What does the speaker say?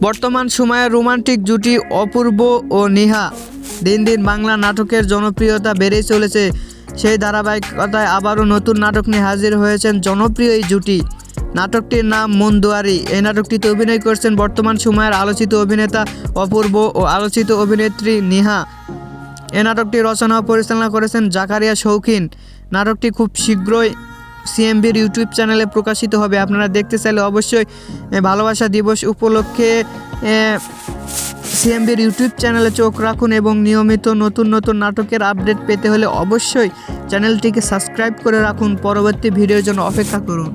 বর্তমান সময়ে রোমান্টিক জুটি অপূর্ব ও নেহা। দিন দিন বাংলা নাটকের জনপ্রিয়তা বেড়েই চলেছে। সেই ধারাবাহিকতায় আবারও নতুন নাটক নিয়ে হাজির হয়েছেন জনপ্রিয় এই জুটি। নাটকটির নাম মন্দুয়ারি। এই নাটকটিতে অভিনয় করছেন বর্তমান সময়ের আলোচিত অভিনেতা অপূর্ব ও আলোচিত অভিনেত্রী নেহা। এ নাটকটি রচনা ও পরিচালনা করেছেন জাকারিয়া শৌখিন। নাটকটি খুব শীঘ্রই সিএমবির ইউটিউব চ্যানেলে প্রকাশিত হবে। আপনারা দেখতে চাইলে অবশ্যই ভালোবাসা দিবস উপলক্ষে সিএমবির ইউটিউব চ্যানেলে চোখ রাখুন এবং নিয়মিত নতুন নতুন নাটকের আপডেট পেতে হলে অবশ্যই চ্যানেলটিকে সাবস্ক্রাইব করে রাখুন। পরবর্তী ভিডিওর জন্য অপেক্ষা করুন।